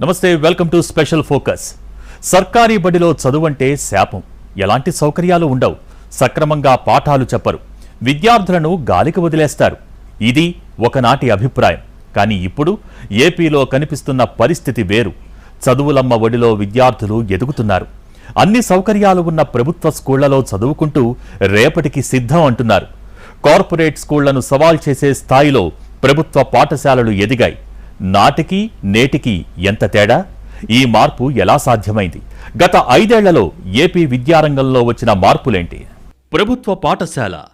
నమస్తే welcome to special focus. సర్కారీ బడిలో చదువంటే శాపం. ఎలాంటి సౌకర్యాలు ఉండవు. సక్రమంగా పాఠాలు చెప్పరు. విద్యార్థులను గాలికి వదిలేస్తారు. ఇది ఒకనాటి అభిప్రాయం. కానీ ఇప్పుడు ఏపీలో కనిపిస్తున్న పరిస్థితి వేరు. చదువులమ్మ ఒడిలో విద్యార్థులు ఎదుగుతున్నారు. అన్ని సౌకర్యాలు ఉన్న ప్రభుత్వ స్కూళ్ళలో చదువుకుంటూ రేపటికి సిద్ధం అంటున్నారు. కార్పొరేట్ స్కూళ్ళను సవాల్ చేసే స్థాయిలో ప్రభుత్వ పాఠశాలలు ఎదిగాయి. నాటికి నేటికి ఎంత తేడా? ఈ మార్పు ఎలా సాధ్యమైంది? గత ఐదేళ్ళలో ఏపీ విద్యారంగంలో వచ్చిన మార్పులేంటి? ప్రభుత్వ పాఠశాల.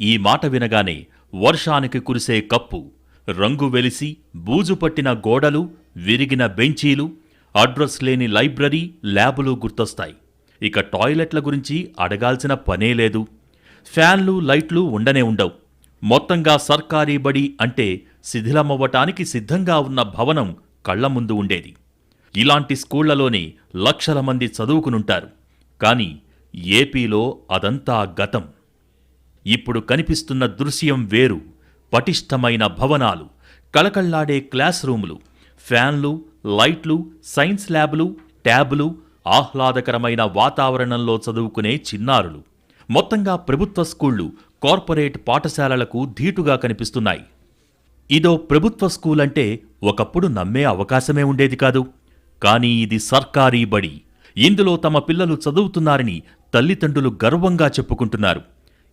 ఈ మాట వినగానే వర్షానికి కురిసే కప్పు రంగు వెలిసి బూజు పట్టిన గోడలు విరిగిన బెంచీలు అడ్రస్ లేని లైబ్రరీ ల్యాబులు గుర్తొస్తాయి. ఇక టాయిలెట్ల గురించి అడగాల్సిన పనే లేదు. ఫ్యాన్లు లైట్లు ఉండనే ఉండవు. మొత్తంగా సర్కారీ బడి అంటే శిథిలమవ్వటానికి సిద్ధంగా ఉన్న భవనం కళ్ళ ముందు ఉండేది. ఇలాంటి స్కూళ్ళలోనే లక్షల మంది చదువుకునుంటారు. కానీ ఏపీలో అదంతా గతం. ఇప్పుడు కనిపిస్తున్న దృశ్యం వేరు. పటిష్టమైన భవనాలు కళకళ్ళాడే క్లాస్ రూములు ఫ్యాన్లు లైట్లు సైన్స్ ల్యాబులు ట్యాబ్లు ఆహ్లాదకరమైన వాతావరణంలో చదువుకునే చిన్నారులు. మొత్తంగా ప్రభుత్వ స్కూళ్ళు కార్పొరేట్ పాఠశాలలకు ధీటుగా కనిపిస్తున్నాయి. ఇదో ప్రభుత్వ స్కూల్ అంటే ఒకప్పుడు నమ్మే అవకాశమే ఉండేది కాదు. కానీ ఇది సర్కారీ బడి. ఇందులో తమ పిల్లలు చదువుతున్నారని తల్లిదండ్రులు గర్వంగా చెప్పుకుంటున్నారు.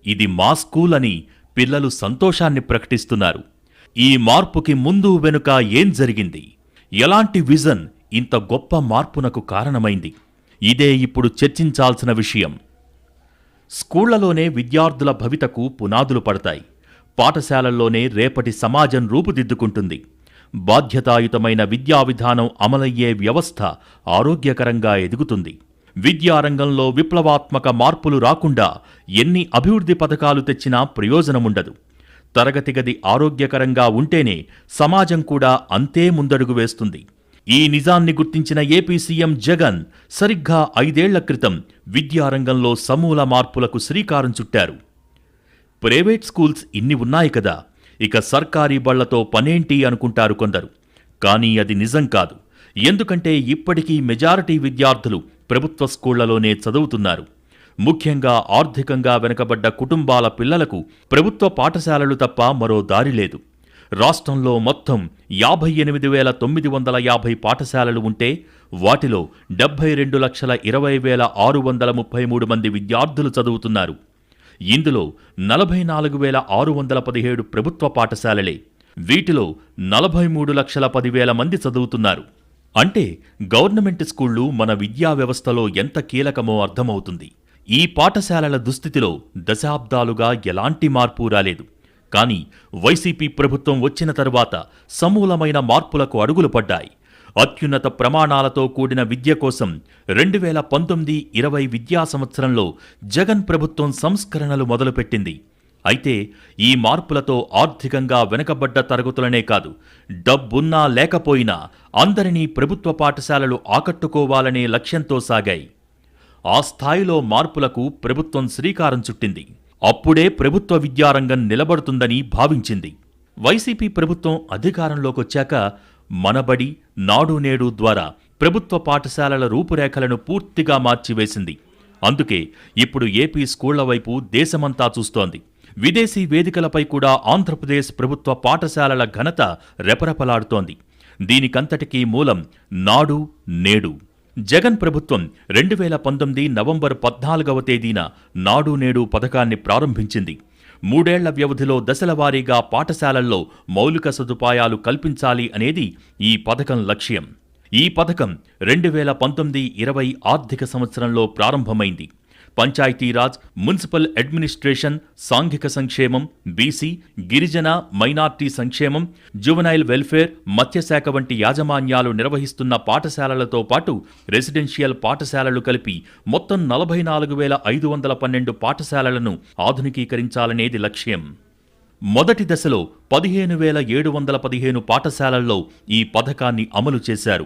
ఇది మా స్కూల్ అని పిల్లలు సంతోషాన్ని ప్రకటిస్తున్నారు. ఈ మార్పుకి ముందు వెనుక ఏం జరిగింది? ఎలాంటి విజన్ ఇంత గొప్ప మార్పునకు కారణమైంది? ఇదే ఇప్పుడు చర్చించాల్సిన విషయం. స్కూళ్ళలోనే విద్యార్థుల భవితకు పునాదులు పడతాయి. పాఠశాలల్లోనే రేపటి సమాజం రూపుదిద్దుకుంటుంది. బాధ్యతాయుతమైన విద్యా విధానం అమలయ్యే వ్యవస్థ ఆరోగ్యకరంగా ఎదుగుతుంది. విద్యారంగంలో విప్లవాత్మక మార్పులు రాకుండా ఎన్ని అభివృద్ధి పథకాలు తెచ్చినా ప్రయోజనముండదు. తరగతి గది ఆరోగ్యకరంగా ఉంటేనే సమాజం కూడా అంతే ముందడుగు వేస్తుంది. ఈ నిజాన్ని గుర్తించిన ఏపీ సీఎం జగన్ సరిగ్గా ఐదేళ్ళ క్రితం విద్యారంగంలో సమూల మార్పులకు శ్రీకారం చుట్టారు. ప్రైవేట్ స్కూల్స్ ఇన్ని ఉన్నాయి కదా. ఇక సర్కారీ బళ్ళతో పనేంటి అనుకుంటారు కొందరు. కానీ అది నిజం కాదు. ఎందుకంటే ఇప్పటికీ మెజారిటీ విద్యార్థులు ప్రభుత్వ స్కూళ్ళలోనే చదువుతున్నారు. ముఖ్యంగా ఆర్థికంగా వెనుకబడ్డ కుటుంబాల పిల్లలకు ప్రభుత్వ పాఠశాలలు తప్ప మరో దారి లేదు. రాష్ట్రంలో మొత్తం యాభై ఎనిమిది వేల తొమ్మిది వందల యాభై పాఠశాలలు ఉంటే వాటిలో డెబ్బై రెండు లక్షల ఇరవై వేల ఆరు వందల ముప్పై మూడు మంది విద్యార్థులు చదువుతున్నారు. ఇందులో నలభై నాలుగు వేల ఆరు వందల పదిహేడు ప్రభుత్వ పాఠశాలలే. వీటిలో నలభై మూడు లక్షల పదివేల మంది చదువుతున్నారు. అంటే గవర్నమెంట్ స్కూళ్ళు మన విద్యా వ్యవస్థలో ఎంత కీలకమో అర్థమవుతుంది. ఈ పాఠశాలల దుస్థితిలో దశాబ్దాలుగా ఎలాంటి మార్పు రాలేదు. కానీ వైసీపీ ప్రభుత్వం వచ్చిన తరువాత సమూలమైన మార్పులకు అడుగులు పడ్డాయి. అత్యున్నత ప్రమాణాలతో కూడిన విద్య కోసం రెండు వేల పంతొమ్మిది ఇరవై విద్యా సంవత్సరంలో జగన్ ప్రభుత్వం సంస్కరణలు మొదలుపెట్టింది. అయితే ఈ మార్పులతో ఆర్థికంగా వెనుకబడ్డ తరగతులనే కాదు డబ్బున్నా లేకపోయినా అందరినీ ప్రభుత్వ పాఠశాలలు ఆకట్టుకోవాలనే లక్ష్యంతో సాగాయి. ఆ స్థాయిలో మార్పులకు ప్రభుత్వం శ్రీకారం చుట్టింది. అప్పుడే ప్రభుత్వ విద్యారంగం నిలబడుతుందని భావించింది. వైసీపీ ప్రభుత్వం అధికారంలోకొచ్చాక మనబడి నాడు నేడు ద్వారా ప్రభుత్వ పాఠశాలల రూపురేఖలను పూర్తిగా మార్చివేసింది. అందుకే ఇప్పుడు ఏపీ స్కూళ్ళ వైపు దేశమంతా చూస్తోంది. విదేశీ వేదికలపై కూడా ఆంధ్రప్రదేశ్ ప్రభుత్వ పాఠశాలల ఘనత రెపరెపలాడుతోంది. దీనికంతటికీ మూలం నాడు నేడు. జగన్ ప్రభుత్వం రెండు వేల పంతొమ్మిది నవంబర్ పద్నాలుగవ తేదీన నాడు నేడు పథకాన్ని ప్రారంభించింది. మూడేళ్ళ వ్యవధిలో దశలవారీగా పాఠశాలల్లో మౌలిక సదుపాయాలు కల్పించాలి అనేది ఈ పథకం లక్ష్యం. ఈ పథకం రెండు వేల పంతొమ్మిది ఇరవై ఆర్థిక సంవత్సరంలో ప్రారంభమైంది. పంచాయతీరాజ్ మున్సిపల్ అడ్మినిస్ట్రేషన్ సాంఘిక సంక్షేమం బీసీ గిరిజన మైనార్టీ సంక్షేమం జువనైల్ వెల్ఫేర్ మత్స్యశాఖ వంటి యాజమాన్యాలు నిర్వహిస్తున్న పాఠశాలలతో పాటు రెసిడెన్షియల్ పాఠశాలలు కలిపి మొత్తం నలభై నాలుగు వేల ఐదు వందల పన్నెండు పాఠశాలలను ఆధునికీకరించాలనేది లక్ష్యం. మొదటి దశలో పదిహేను వేల ఏడు వందల పదిహేను పాఠశాలల్లో ఈ పథకాన్ని అమలు చేశారు.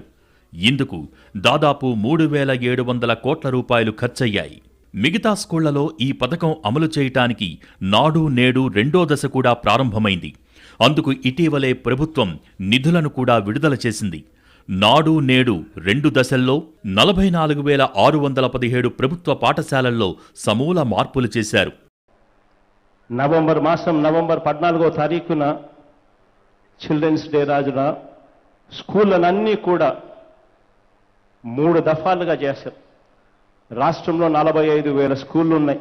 ఇందుకు దాదాపు మూడు వేల ఏడు వందల కోట్ల రూపాయలు ఖర్చయ్యాయి. మిగతా స్కూళ్ళలో ఈ పథకం అమలు చేయటానికి నాడు నేడు రెండో దశ కూడా ప్రారంభమైంది. అందుకు ఇటీవలే ప్రభుత్వం నిధులను కూడా విడుదల చేసింది. నాడు నేడు రెండు దశల్లో నలభై నాలుగు వేల ఆరు వందల పదిహేడు ప్రభుత్వ పాఠశాలల్లో సమూల మార్పులు చేశారు. నవంబర్ మాసం నవంబర్ పద్నాలుగో తారీఖున చిల్డ్రన్స్ డే రాజున స్కూళ్ళనన్నీ కూడా మూడు దఫాలుగా చేశారు. రాష్ట్రంలో నలభై ఐదు వేల స్కూళ్ళు ఉన్నాయి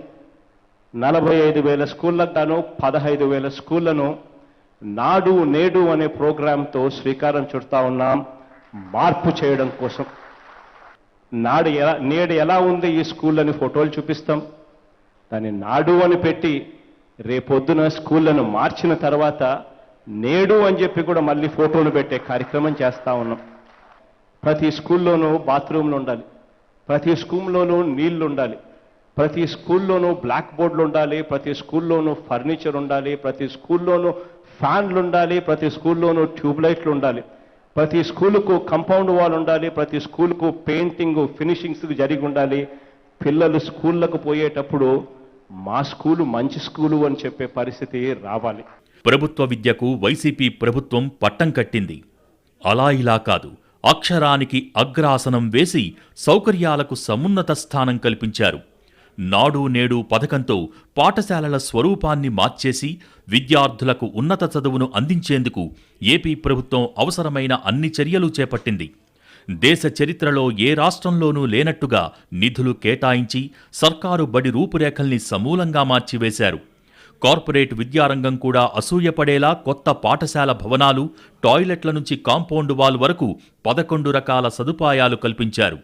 నలభై ఐదు వేల స్కూళ్ళకు గాను పదహైదు వేల స్కూళ్ళను నాడు నేడు అనే ప్రోగ్రాంతో శ్రీకారం చుడతా ఉన్నాం. మార్పు చేయడం కోసం. నాడు ఎలా నేడు ఎలా ఉంది ఈ స్కూళ్ళని ఫోటోలు చూపిస్తాం. దాన్ని నాడు అని పెట్టి రేపొద్దున స్కూళ్ళను మార్చిన తర్వాత నేడు అని చెప్పి కూడా మళ్ళీ ఫోటోలు పెట్టే కార్యక్రమం చేస్తా ఉన్నాం. ప్రతి స్కూల్లోనూ బాత్రూమ్లు ఉండాలి. ప్రతి స్కూల్లోనూ నీళ్ళు ఉండాలి ప్రతి స్కూల్లోనూ బ్లాక్ బోర్డులు ఉండాలి ప్రతి స్కూల్లోనూ ఫర్నిచర్ ఉండాలి ప్రతి స్కూల్లోనూ ఫ్యాన్లు ఉండాలి ప్రతి స్కూల్లోనూ ట్యూబ్లైట్లు ఉండాలి ప్రతి స్కూలుకు కంపౌండ్ వాల్ ఉండాలి ప్రతి స్కూలుకు పెయింటింగ్ ఫినిషింగ్స్ జరిగి ఉండాలి పిల్లలు స్కూళ్ళకు పోయేటప్పుడు మా స్కూలు మంచి స్కూలు అని చెప్పే పరిస్థితి రావాలి. ప్రభుత్వ విద్యకు వైసీపీ ప్రభుత్వం పట్టం కట్టింది. అలా ఇలా కాదు. అక్షరానికి అగ్రాసనం వేసి సౌకర్యాలకు సమున్నత స్థానం కల్పించారు. నాడు నేడు పథకంతో పాఠశాలల స్వరూపాన్ని మార్చేసి విద్యార్థులకు ఉన్నత చదువును అందించేందుకు ఏపీ ప్రభుత్వం అవసరమైన అన్ని చర్యలు చేపట్టింది. దేశ చరిత్రలో ఏ రాష్ట్రంలోనూ లేనట్టుగా నిధులు కేటాయించి సర్కారు బడి రూపురేఖల్ని సమూలంగా మార్చివేశారు. కార్పొరేట్ విద్యారంగం కూడా అసూయపడేలా కొత్త పాఠశాల భవనాలు టాయిలెట్ల నుంచి కాంపౌండ్ వాల్ వరకు పదకొండు రకాల సదుపాయాలు కల్పించారు.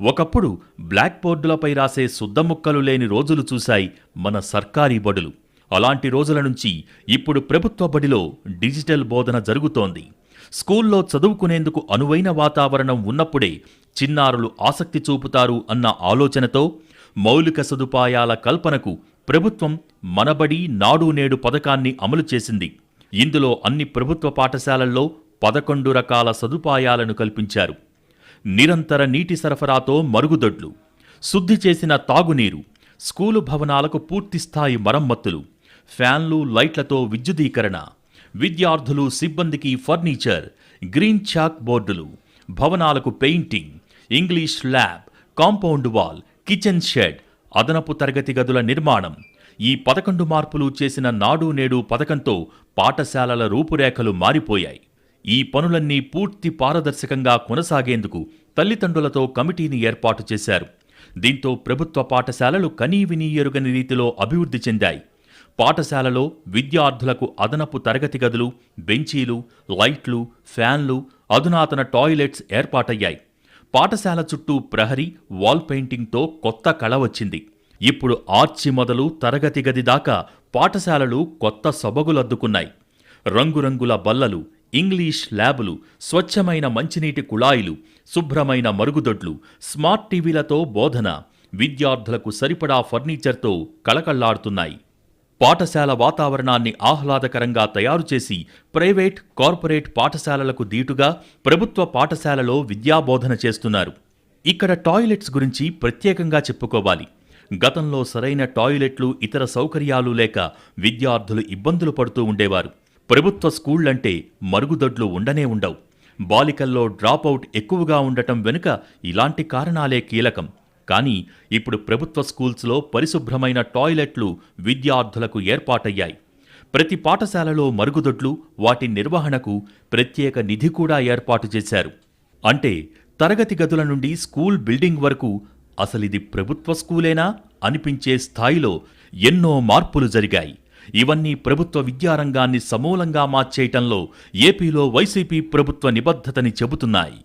ఒకప్పుడు బ్లాక్ బోర్డులపై రాసే శుద్ధముక్కలు లేని రోజులు చూశాయి మన సర్కారీ బడులు. అలాంటి రోజుల నుంచి ఇప్పుడు ప్రభుత్వ బడిలో డిజిటల్ బోధన జరుగుతోంది. స్కూల్లో చదువుకునేందుకు అనువైన వాతావరణం ఉన్నప్పుడే చిన్నారులు ఆసక్తి చూపుతారు అన్న ఆలోచనతో మౌలిక సదుపాయాల కల్పనకు ప్రభుత్వం మనబడి నాడు నేడు పథకాన్ని అమలు చేసింది. ఇందులో అన్ని ప్రభుత్వ పాఠశాలల్లో పదకొండు రకాల సదుపాయాలను కల్పించారు. నిరంతర నీటి సరఫరాతో మరుగుదొడ్లు శుద్ధి చేసిన తాగునీరు స్కూలు భవనాలకు పూర్తిస్థాయి మరమ్మతులు ఫ్యాన్లు లైట్లతో విద్యుదీకరణ విద్యార్థులు సిబ్బందికి ఫర్నిచర్ గ్రీన్ చాక్ బోర్డులు భవనాలకు painting English lab compound wall kitchen shed అదనపు తరగతి గదుల నిర్మాణం ఈ పదకొండు మార్పులు చేసిన నాడు నేడు పథకంతో పాఠశాలల రూపురేఖలు మారిపోయాయి. ఈ పనులన్నీ పూర్తి పారదర్శకంగా కొనసాగేందుకు తల్లిదండ్రులతో కమిటీని ఏర్పాటు చేశారు. దీంతో ప్రభుత్వ పాఠశాలలు కనీవినీ ఎరుగని రీతిలో అభివృద్ధి చెందాయి. పాఠశాలలో విద్యార్థులకు అదనపు తరగతి గదులు బెంచీలు లైట్లు ఫ్యాన్లు అధునాతన టాయిలెట్స్ ఏర్పాటయ్యాయి. పాఠశాల చుట్టూ ప్రహరీ వాల్ పెయింటింగ్తో కొత్త కళ వచ్చింది. ఇప్పుడు ఆర్చి మొదలు తరగతి గది దాకా పాఠశాలలు కొత్త సొబగులద్దుకున్నాయి. రంగురంగుల బల్లలు ఇంగ్లీష్ ల్యాబులు స్వచ్ఛమైన మంచినీటి కుళాయిలు శుభ్రమైన మరుగుదొడ్లు స్మార్ట్ టీవీలతో బోధన విద్యార్థులకు సరిపడా ఫర్నిచర్తో కళకళ్ళాడుతున్నాయి. పాఠశాల వాతావరణాన్ని ఆహ్లాదకరంగా తయారు చేసి ప్రైవేట్ కార్పొరేట్ పాఠశాలలకు దీటుగా ప్రభుత్వ పాఠశాలలో విద్యాబోధన చేస్తున్నారు. ఇక్కడ టాయిలెట్స్ గురించి ప్రత్యేకంగా చెప్పుకోవాలి. గతంలో సరైన టాయిలెట్లు ఇతర సౌకర్యాలు లేక విద్యార్థులు ఇబ్బందులు పడుతూ ఉండేవారు. ప్రభుత్వ స్కూళ్ళంటే మరుగుదొడ్లు ఉండనే ఉండవు. బాలికల్లో డ్రాపౌట్ ఎక్కువగా ఉండటం వెనుక ఇలాంటి కారణాలే కీలకం. కానీ ఇప్పుడు ప్రభుత్వ స్కూల్స్లో పరిశుభ్రమైన టాయిలెట్లు విద్యార్థులకు ఏర్పాటయ్యాయి. ప్రతి పాఠశాలలో మరుగుదొడ్లు వాటి నిర్వహణకు ప్రత్యేక నిధి కూడా ఏర్పాటు చేశారు. అంటే తరగతి గదుల నుండి స్కూల్ బిల్డింగ్ వరకు అసలిది ప్రభుత్వ స్కూలేనా అనిపించే స్థాయిలో ఎన్నో మార్పులు జరిగాయి. ఇవన్నీ ప్రభుత్వ విద్యారంగాన్ని సమూలంగా మార్చేయటంలో ఏపీలో వైసీపీ ప్రభుత్వ నిబద్ధతని చెబుతున్నాయి.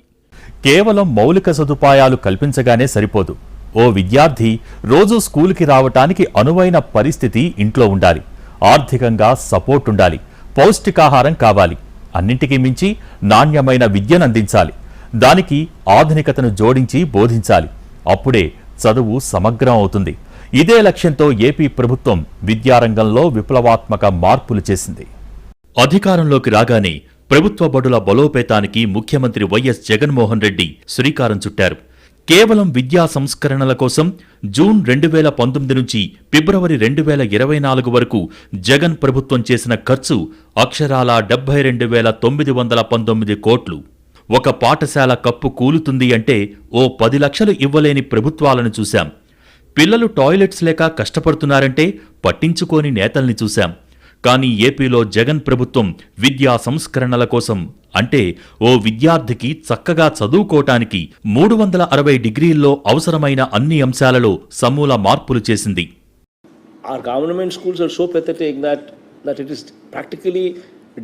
కేవలం మౌలిక సదుపాయాలు కల్పించగానే సరిపోదు. ఓ విద్యార్థి రోజు స్కూలుకి రావటానికి అనువైన పరిస్థితి ఇంట్లో ఉండాలి. ఆర్థికంగా సపోర్ట్ ఉండాలి. పౌష్టికాహారం కావాలి. అన్నింటికీ మించి నాణ్యమైన విద్యను అందించాలి. దానికి ఆధునికతను జోడించి బోధించాలి. అప్పుడే చదువు సమగ్రం అవుతుంది. ఇదే లక్ష్యంతో ఏపీ ప్రభుత్వం విద్యారంగంలో విప్లవాత్మక మార్పులు చేసింది. అధికారంలోకి రాగానే ప్రభుత్వ బడుల బలోపేతానికి ముఖ్యమంత్రి వైఎస్ జగన్మోహన్ రెడ్డి శ్రీకారం చుట్టారు. కేవలం విద్యా సంస్కరణల కోసం జూన్ రెండు వేల పంతొమ్మిది నుంచి ఫిబ్రవరి రెండు వేల ఇరవై నాలుగు వరకు జగన్ ప్రభుత్వం చేసిన ఖర్చు అక్షరాల డెబ్బై రెండు వేల తొమ్మిది వందల పంతొమ్మిది కోట్లు. ఒక పాఠశాల కప్పు కూలుతుంది అంటే ఓ పది లక్షలు ఇవ్వలేని ప్రభుత్వాలను చూశాం. పిల్లలు టాయిలెట్స్ లేక కష్టపడుతున్నారంటే పట్టించుకోని నేతల్ని చూశాం. కానీ ఏపీలో జగన్ ప్రభుత్వం విద్యా సంస్కరణల కోసం. అంటే ఓ విద్యార్థికి చక్కగా చదువుకోవటానికి మూడు వందల అరవై డిగ్రీల్లో అవసరమైన అన్ని అంశాలలో సమూల మార్పులు చేసింది.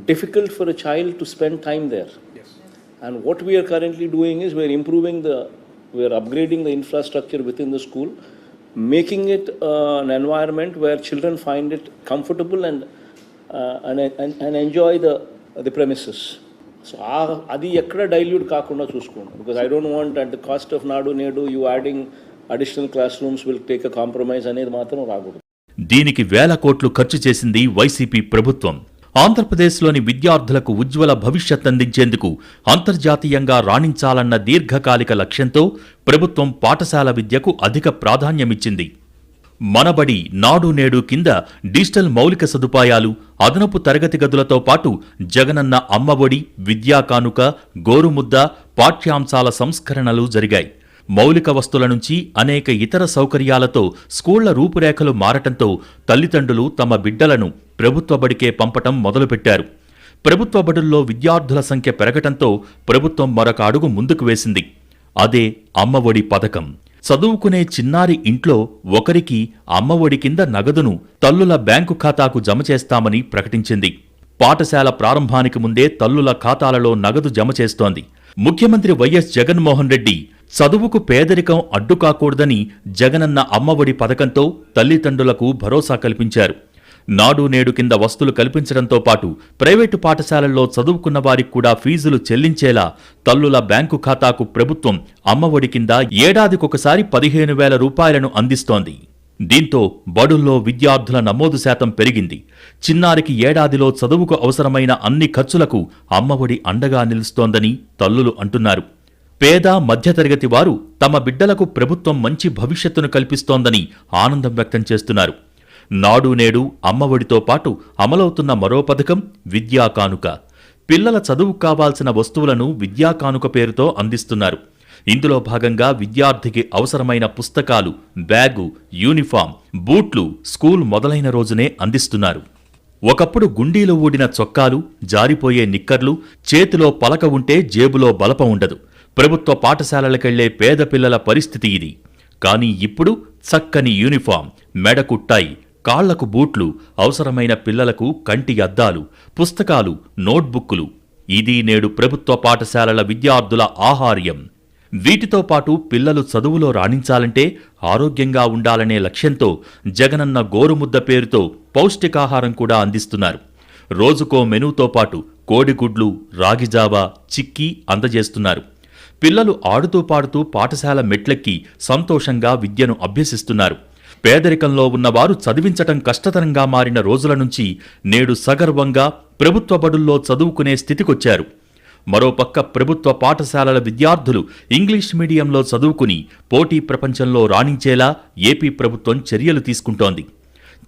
Difficult for child to spend time there and what we're currently doing is improving the we're upgrading infrastructure with in the school making it an environment where children find it comfortable and and and enjoy the the premises so అది ఎక్కడ dilute కాకుండా చూసుకోండి. Because I don't want at the cost of Nadu Nedu you adding additional classrooms will take a compromise అనేది మాత్రం రాకూడదు. దీనికి వేల కోట్లు ఖర్చు చేసింది వైసీపీ ప్రభుత్వం. ఆంధ్రప్రదేశ్లోని విద్యార్థులకు ఉజ్వల భవిష్యత్ అందించేందుకు అంతర్జాతీయంగా రాణించాలన్న దీర్ఘకాలిక లక్ష్యంతో ప్రభుత్వం పాఠశాల విద్యకు అధిక ప్రాధాన్యమిచ్చింది. మనబడి నాడు నేడు కింద డిజిటల్ మౌలిక సదుపాయాలు అదనపు తరగతి గదులతో పాటు జగనన్న అమ్మఒడి విద్యా కానుక గోరుముద్ద పాఠ్యాంశాల సంస్కరణలు జరిగాయి. మౌలిక వస్తుల నుంచి అనేక ఇతర సౌకర్యాలతో స్కూళ్ళ రూపురేఖలు మారటంతో తల్లిదండ్రులు తమ బిడ్డలను ప్రభుత్వ బడికే పంపటం మొదలుపెట్టారు. ప్రభుత్వ బడుల్లో విద్యార్థుల సంఖ్య పెరగటంతో ప్రభుత్వం మరొక అడుగు ముందుకు వేసింది. అదే అమ్మఒడి పథకం. చదువుకునే చిన్నారి ఇంట్లో ఒకరికి అమ్మఒడి కింద నగదును తల్లుల బ్యాంకు ఖాతాకు జమ చేస్తామని ప్రకటించింది. పాఠశాల ప్రారంభానికి ముందే తల్లుల ఖాతాలలో నగదు జమ చేస్తోంది. ముఖ్యమంత్రి వైఎస్ జగన్మోహన్ రెడ్డి చదువుకు పేదరికం అడ్డుకాకూడదని జగనన్న అమ్మఒడి పథకంతో తల్లిదండ్రులకు భరోసా కల్పించారు. నాడు నేడు కింద వస్తువులు కల్పించడంతో పాటు ప్రైవేటు పాఠశాలల్లో చదువుకున్న వారికి కూడా ఫీజులు చెల్లించేలా తల్లుల బ్యాంకు ఖాతాకు ప్రభుత్వం అమ్మఒడి కింద ఏడాదికొకసారి పదిహేను వేల రూపాయలను అందిస్తోంది. దీంతో బడుల్లో విద్యార్థుల నమోదు శాతం పెరిగింది. చిన్నారికి ఏడాదిలో చదువుకు అవసరమైన అన్ని ఖర్చులకు అమ్మఒడి అండగా నిలుస్తోందని తల్లులు అంటున్నారు. పేద మధ్యతరగతి వారు తమ బిడ్డలకు ప్రభుత్వం మంచి భవిష్యత్తును కల్పిస్తోందని ఆనందం వ్యక్తం చేస్తున్నారు. నాడు నేడు అమ్మఒడితో పాటు అమలవుతున్న మరో పథకం విద్యా కానుక. పిల్లల చదువు కావాల్సిన వస్తువులను విద్యా కానుక పేరుతో అందిస్తున్నారు. ఇందులో భాగంగా విద్యార్థికి అవసరమైన పుస్తకాలు బ్యాగు యూనిఫామ్ బూట్లు స్కూల్ మొదలైన రోజునే అందిస్తున్నారు. ఒకప్పుడు గుండీలో ఊడిన చొక్కాలు జారిపోయే నిక్కర్లు చేతిలో పలక ఉంటే జేబులో బలపం ఉండదు. ప్రభుత్వ పాఠశాలలకెళ్ళే పేద పిల్లల పరిస్థితి ఇది. కానీ ఇప్పుడు చక్కని యూనిఫామ్ మెడకుట్టాయి కాళ్ళకు బూట్లు అవసరమైన పిల్లలకు కంటి అద్దాలు పుస్తకాలు నోట్బుక్కులు. ఇది నేడు ప్రభుత్వ పాఠశాలల విద్యార్థుల ఆహార్యం. వీటితో పాటు పిల్లలు చదువులో రాణించాలంటే ఆరోగ్యంగా ఉండాలనే లక్ష్యంతో జగనన్న గోరుముద్ద పేరుతో పౌష్టికాహారం కూడా అందిస్తున్నారు. రోజుకో మెనూతో పాటు కోడిగుడ్లు రాగిజావా చిక్కీ అందజేస్తున్నారు. పిల్లలు ఆడుతూ పాడుతూ పాఠశాల మెట్లెక్కి సంతోషంగా విద్యను అభ్యసిస్తున్నారు. పేదరికంలో ఉన్నవారు చదివించటం కష్టతరంగా మారిన రోజుల నుంచి నేడు సగర్వంగా ప్రభుత్వ బడుల్లో చదువుకునే స్థితికొచ్చారు. మరోపక్క ప్రభుత్వ పాఠశాలల విద్యార్థులు ఇంగ్లీష్ మీడియంలో చదువుకుని పోటీ ప్రపంచంలో రాణించేలా ఏపీ ప్రభుత్వం చర్యలు తీసుకుంటోంది.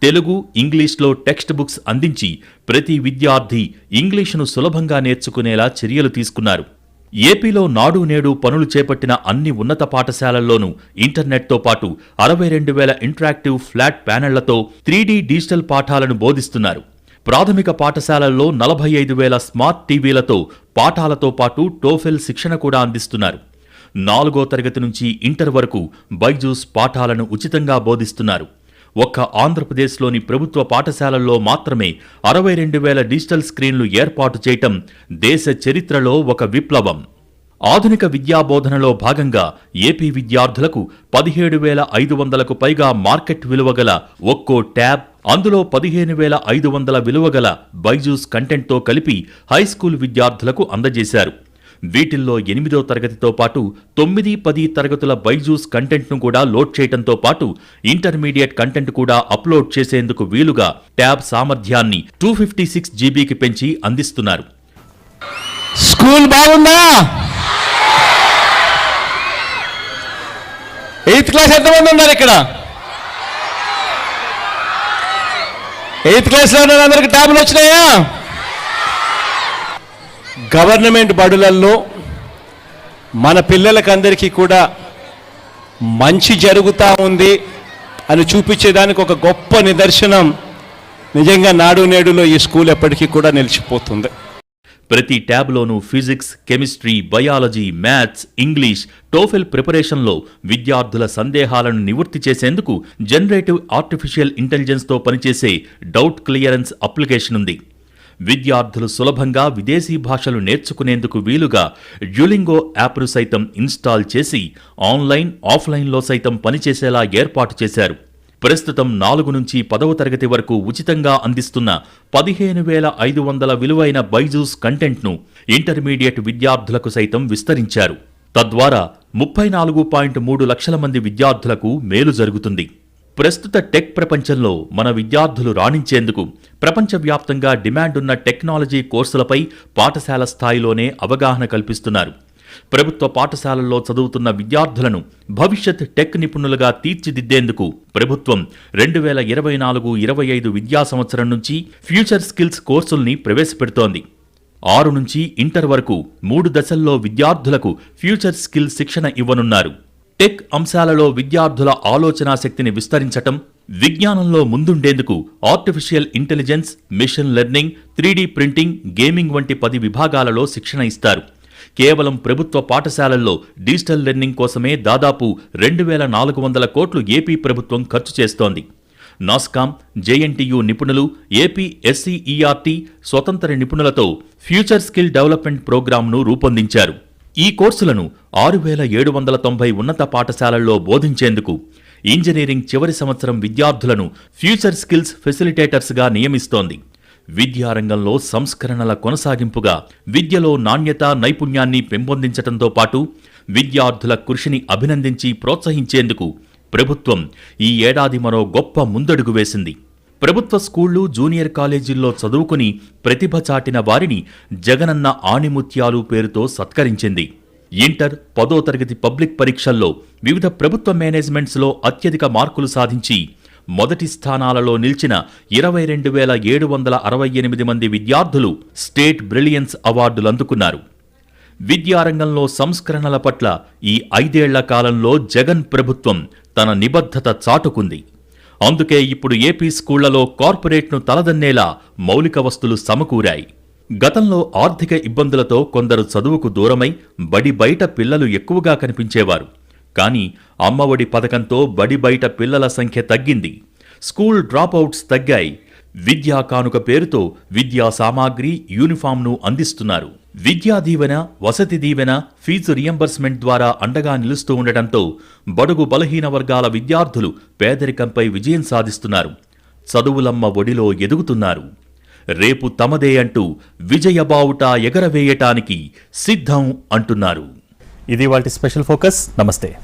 తెలుగు ఇంగ్లీష్లో టెక్స్ట్ బుక్స్ అందించి ప్రతి విద్యార్థి ఇంగ్లీషును సులభంగా నేర్చుకునేలా చర్యలు తీసుకున్నారు. ఏపీలో నాడు నేడు పనులు చేపట్టిన అన్ని ఉన్నత పాఠశాలల్లోనూ ఇంటర్నెట్తో పాటు అరవై రెండు వేల ఇంటరాక్టివ్ ఫ్లాట్ ప్యానెళ్ళతో త్రీడీ డిజిటల్ పాఠాలను బోధిస్తున్నారు. ప్రాథమిక పాఠశాలల్లో నలభై ఐదు వేల స్మార్ట్ టీవీలతో పాఠాలతో పాటు టోఫెల్ శిక్షణ కూడా అందిస్తున్నారు. నాలుగో తరగతి నుంచి ఇంటర్ వరకు బైజూస్ పాఠాలను ఉచితంగా బోధిస్తున్నారు. ఒక్క ఆంధ్రప్రదేశ్లోని ప్రభుత్వ పాఠశాలల్లో మాత్రమే అరవై రెండు వేల డిజిటల్ స్క్రీన్లు ఏర్పాటు చేయటం దేశ చరిత్రలో ఒక విప్లవం. ఆధునిక విద్యాబోధనలో భాగంగా ఏపీ విద్యార్థులకు పదిహేడు వేల ఐదు వందలకు పైగా మార్కెట్ విలువగల ఒక్కో ట్యాబ్ అందులో పదిహేను వేల ఐదు వందల విలువగల బైజూస్ కంటెంట్తో కలిపి హైస్కూల్ విద్యార్థులకు అందజేశారు. వీటిల్లో ఎనిమిదో తరగతితో పాటు తొమ్మిది పది తరగతుల బైజూస్ కంటెంట్ను కూడా లోడ్ చేయడంతో పాటు ఇంటర్మీడియట్ కంటెంట్ కూడా అప్లోడ్ చేసేందుకు వీలుగా ట్యాబ్ సామర్థ్యాన్ని టూ ఫిఫ్టీ సిక్స్ జీబీకి పెంచి అందిస్తున్నారు. స్కూల్ బాగుందా? ఎయిత్ క్లాస్ ఎంతమంది ఉన్నారు ఇక్కడ? ఎయిత్ క్లాస్లో ఉన్న అందరికి ట్యాబ్లు వచ్చినాయా? గవర్నమెంట్ బడులల్లో మన పిల్లలకందరికీ కూడా మంచి జరుగుతూ ఉంది అని చూపించేదానికి ఒక గొప్ప నిదర్శనం నిజంగా నాడు నేడులో ఈ స్కూల్ ఎప్పటికీ కూడా నిలిచిపోతుంది. ప్రతి ట్యాబ్లోనూ physics chemistry biology maths English TOEFL ప్రిపరేషన్లో విద్యార్థుల సందేహాలను నివృత్తి చేసేందుకు జనరేటివ్ ఆర్టిఫిషియల్ ఇంటెలిజెన్స్తో పనిచేసే డౌట్ క్లియరెన్స్ అప్లికేషన్ ఉంది. విద్యార్థులు సులభంగా విదేశీ భాషలు నేర్చుకునేందుకు వీలుగా డ్యులింగో యాప్ను సైతం ఇన్స్టాల్ చేసి ఆన్లైన్ ఆఫ్లైన్లో సైతం పనిచేసేలా ఏర్పాటు చేశారు. ప్రస్తుతం నాలుగు నుంచి పదవ తరగతి వరకు ఉచితంగా అందిస్తున్న పదిహేను వేల ఐదు వందల విలువైన బైజూస్ కంటెంట్ను ఇంటర్మీడియట్ విద్యార్థులకు సైతం విస్తరించారు. తద్వారా ముప్పై నాలుగు పాయింట్ మూడు లక్షల మంది విద్యార్థులకు మేలు జరుగుతుంది. ప్రస్తుత టెక్ ప్రపంచంలో మన విద్యార్థులు రాణించేందుకు ప్రపంచవ్యాప్తంగా డిమాండ్ ఉన్న టెక్నాలజీ కోర్సులపై పాఠశాల స్థాయిలోనే అవగాహన కల్పిస్తున్నారు. ప్రభుత్వ పాఠశాలల్లో చదువుతున్న విద్యార్థులను భవిష్యత్ టెక్ నిపుణులుగా తీర్చిదిద్దేందుకు ప్రభుత్వం రెండు వేల ఇరవై నాలుగు ఇరవై ఐదు విద్యా సంవత్సరం నుంచి ఫ్యూచర్ స్కిల్స్ కోర్సుల్ని ప్రవేశపెడుతోంది. ఆరు నుంచి ఇంటర్ వరకు మూడు దశల్లో విద్యార్థులకు ఫ్యూచర్ స్కిల్ శిక్షణ ఇవ్వనున్నారు. టెక్ అంశాలలో విద్యార్థుల ఆలోచనా శక్తిని విస్తరించటం విజ్ఞానంలో ముందుండేందుకు artificial intelligence machine learning three D printing gaming వంటి పది విభాగాలలో శిక్షణ ఇస్తారు. కేవలం ప్రభుత్వ పాఠశాలల్లో డిజిటల్ లెర్నింగ్ కోసమే దాదాపు రెండు వేల నాలుగు వందల కోట్లు ఏపీ ప్రభుత్వం ఖర్చు చేస్తోంది. నాస్కామ్ జేఎన్టీయు నిపుణులు ఏపీ ఎస్సీఈఆర్టీ స్వతంత్ర నిపుణులతో ఫ్యూచర్ స్కిల్ డెవలప్మెంట్ ప్రోగ్రాంను రూపొందించారు. ఈ కోర్సులను ఆరు వేల ఏడు వందల తొంభై ఉన్నత పాఠశాలల్లో బోధించేందుకు ఇంజనీరింగ్ చివరి సంవత్సరం విద్యార్థులను ఫ్యూచర్ స్కిల్స్ ఫెసిలిటేటర్స్గా నియమిస్తోంది. విద్యారంగంలో సంస్కరణల కొనసాగింపుగా విద్యలో నాణ్యత నైపుణ్యాన్ని పెంపొందించడంతో పాటు విద్యార్థుల కృషిని అభినందించి ప్రోత్సహించేందుకు ప్రభుత్వం ఈ ఏడాది మరో గొప్ప ముందడుగు వేసింది. ప్రభుత్వ స్కూళ్ళు జూనియర్ కాలేజీల్లో చదువుకుని ప్రతిభ చాటిన వారిని జగనన్న ఆణిముత్యాలు పేరుతో సత్కరించింది. ఇంటర్ పదో తరగతి పబ్లిక్ పరీక్షల్లో వివిధ ప్రభుత్వ మేనేజ్మెంట్స్లో అత్యధిక మార్కులు సాధించి మొదటి స్థానాలలో నిలిచిన ఇరవై రెండు వేల ఏడు వందల అరవై ఎనిమిది మంది విద్యార్థులు స్టేట్ బ్రిలియన్స్ అవార్డులు అందుకున్నారు. విద్యారంగంలో సంస్కరణల పట్ల ఈ ఐదేళ్ళ కాలంలో జగన్ ప్రభుత్వం తన నిబద్ధత చాటుకుంది. అందుకే ఇప్పుడు ఏపీ స్కూళ్ళలో కార్పొరేట్ను తలదన్నేలా మౌలిక వస్తులు సమకూరాయి. గతంలో ఆర్థిక ఇబ్బందులతో కొందరు చదువుకు దూరమై బడి బయట పిల్లలు ఎక్కువగా కనిపించేవారు. కానీ అమ్మఒడి పథకంతో బడి బయట పిల్లల సంఖ్య తగ్గింది. స్కూల్ డ్రాపౌట్స్ తగ్గాయి. విద్యా కానుక పేరుతో విద్యా సామాగ్రి యూనిఫామ్ను అందిస్తున్నారు. విద్యా దీవెన వసతి దీవెన ఫీజు రియంబర్స్మెంట్ ద్వారా అండగా నిలుస్తూ ఉండటంతో బడుగు బలహీన వర్గాల విద్యార్థులు పేదరికంపై విజయం సాధిస్తున్నారు. చదువులమ్మ ఒడిలో ఎదుగుతున్నారు. రేపు తమదే అంటూ విజయబావుట ఎగరవేయటానికి సిద్ధం అంటున్నారు. ఇది వాటి స్పెషల్ ఫోకస్. నమస్తే.